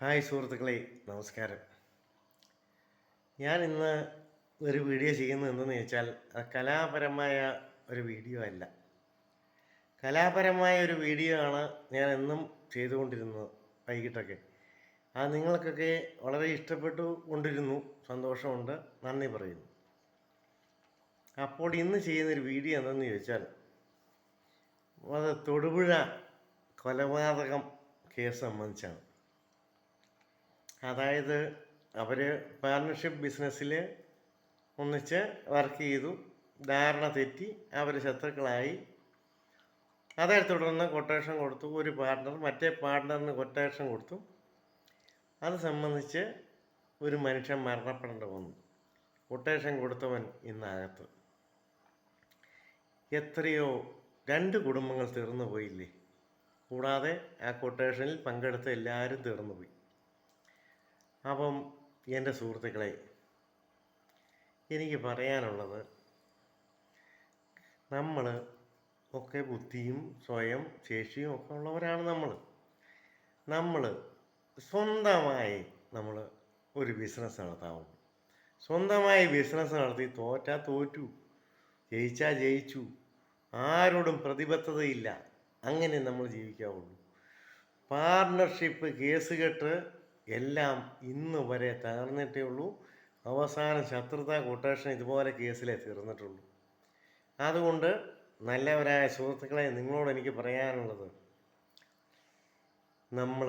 Hi സുഹൃത്തുക്കളെ നമസ്കാരം. ഞാൻ ഇന്ന് ഒരു വീഡിയോ ചെയ്യുന്നത് എന്തെന്ന് ചോദിച്ചാൽ കലാപരമായ ഒരു വീഡിയോ അല്ല. കലാപരമായ ഒരു വീഡിയോ ആണ് ഞാൻ എന്നും ചെയ്തുകൊണ്ടിരുന്നത് വൈകിട്ടൊക്കെ. അത് നിങ്ങൾക്കൊക്കെ വളരെ ഇഷ്ടപ്പെട്ടു കൊണ്ടിരുന്നു സന്തോഷമുണ്ട് നന്ദി പറയുന്നു. അപ്പോൾ ഇന്ന് ചെയ്യുന്നൊരു വീഡിയോ എന്തെന്ന് ചോദിച്ചാൽ അത് തൊടുപുഴ കൊലപാതകം കേസ് സംബന്ധിച്ചാണ്. അതായത് അവർ പാർട്ണർഷിപ്പ് ബിസിനസ്സിൽ ഒന്നിച്ച് വർക്ക് ചെയ്തു. ധാരണ തെറ്റി അവർ ശത്രുക്കളായി. അതേ തുടർന്ന് കൊട്ടേഷൻ കൊടുത്തു. ഒരു പാർട്ണർ മറ്റേ പാർട്ണറിന് കൊട്ടേഷൻ കൊടുത്തു. അത് സംബന്ധിച്ച് ഒരു മനുഷ്യൻ മരണപ്പെടേണ്ടി വന്നു. കൊട്ടേഷൻ കൊടുത്തവൻ ഇന്നകത്ത്. എത്രയോ രണ്ട് കുടുംബങ്ങൾ തീർന്നു പോയില്ലേ കൂടാതെ ആ കൊട്ടേഷനിൽ പങ്കെടുത്ത എല്ലാവരും തീർന്നു പോയി അപ്പം എന്റെ സുഹൃത്തുക്കളെ എനിക്ക് പറയാനുള്ളത് നമ്മൾ ഒക്കെ ബുദ്ധിയും സ്വയം ശേഷിയും ഒക്കെ ഉള്ളവരാണ് നമ്മൾ നമ്മൾ സ്വന്തമായി നമ്മൾ ഒരു ബിസിനസ് നടത്താവും. സ്വന്തമായി ബിസിനസ് നടത്തി തോറ്റാ തോറ്റു ജയിച്ചാൽ ജയിച്ചു ആരോടും പ്രതിബദ്ധതയില്ല. അങ്ങനെ നമ്മൾ ജീവിക്കാവുള്ളൂ. പാർട്ണർഷിപ്പ് കേസുകെട്ട് എല്ലാം ഇന്ന് വരെ തകർന്നിട്ടേ ഉള്ളൂ. അവസാനം ശത്രുത കൊട്ടേഷൻ ഇതുപോലെ കേസിലേ തീർന്നിട്ടുള്ളൂ. അതുകൊണ്ട് നല്ലവരായ സുഹൃത്തുക്കളെ നിങ്ങളോട് എനിക്ക് പറയാനുള്ളത് നമ്മൾ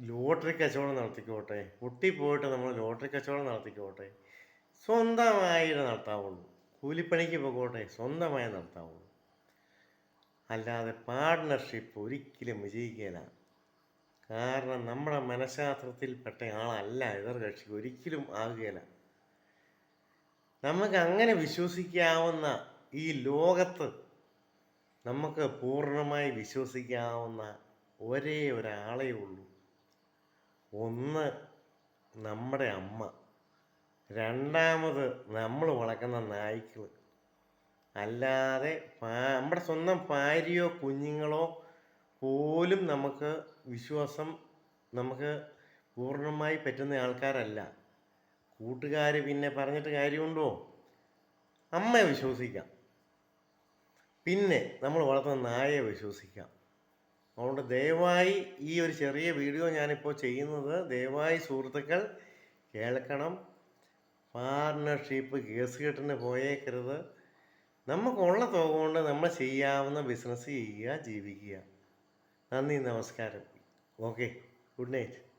ലോട്ടറി കച്ചവടം നടത്തിക്കോട്ടെ പൊട്ടിപ്പോയിട്ട് നമ്മൾ ലോട്ടറി കച്ചവടം നടത്തിക്കോട്ടെ സ്വന്തമായിട്ട് നടത്താവുള്ളൂ. കൂലിപ്പണിക്ക് പോകോട്ടെ സ്വന്തമായി നടത്താവുള്ളൂ. അല്ലാതെ പാർട്ട്ണർഷിപ്പ് ഒരിക്കലും വിജയിക്കില്ല കാരണം നമ്മുടെ മനഃശാസ്ത്രത്തിൽപ്പെട്ട ആളല്ല എതിർ കക്ഷി. ഒരിക്കലും ആകുകയില്ല നമുക്ക് അങ്ങനെ വിശ്വസിക്കാവുന്ന ഈ ലോകത്ത് നമുക്ക് പൂർണമായി വിശ്വസിക്കാവുന്ന ഒരേ ഒരാളേ ഉള്ളൂ. ഒന്ന് നമ്മുടെ അമ്മ. രണ്ടാമത് നമ്മൾ വളർക്കുന്ന നായ്ക്കൾ അല്ലാതെ നമ്മുടെ സ്വന്തം ഭാര്യയോ കുഞ്ഞുങ്ങളോ പോലും നമുക്ക് വിശ്വാസം നമുക്ക് പൂർണമായി പറ്റുന്ന ആൾക്കാരല്ല. കൂട്ടുകാർ പിന്നെ പറഞ്ഞിട്ട് കാര്യമുണ്ടോ? അമ്മയെ വിശ്വസിക്കാം. പിന്നെ നമ്മൾ വളർത്തുന്ന നായയെ വിശ്വസിക്കാം. അതുകൊണ്ട് ദയവായി ഈ ഒരു ചെറിയ വീഡിയോ ഞാനിപ്പോൾ ചെയ്യുന്നത് ദയവായി സുഹൃത്തുക്കൾ കേൾക്കണം. പാർട്ണർഷിപ്പ് കേസ് കെട്ടിന് പോയേക്കരുത്. നമുക്കുള്ള തുക കൊണ്ട് നമ്മൾ ചെയ്യാവുന്ന ബിസിനസ് ചെയ്യുക ജീവിക്കുക. നന്ദി നമസ്കാരം. Okay good night.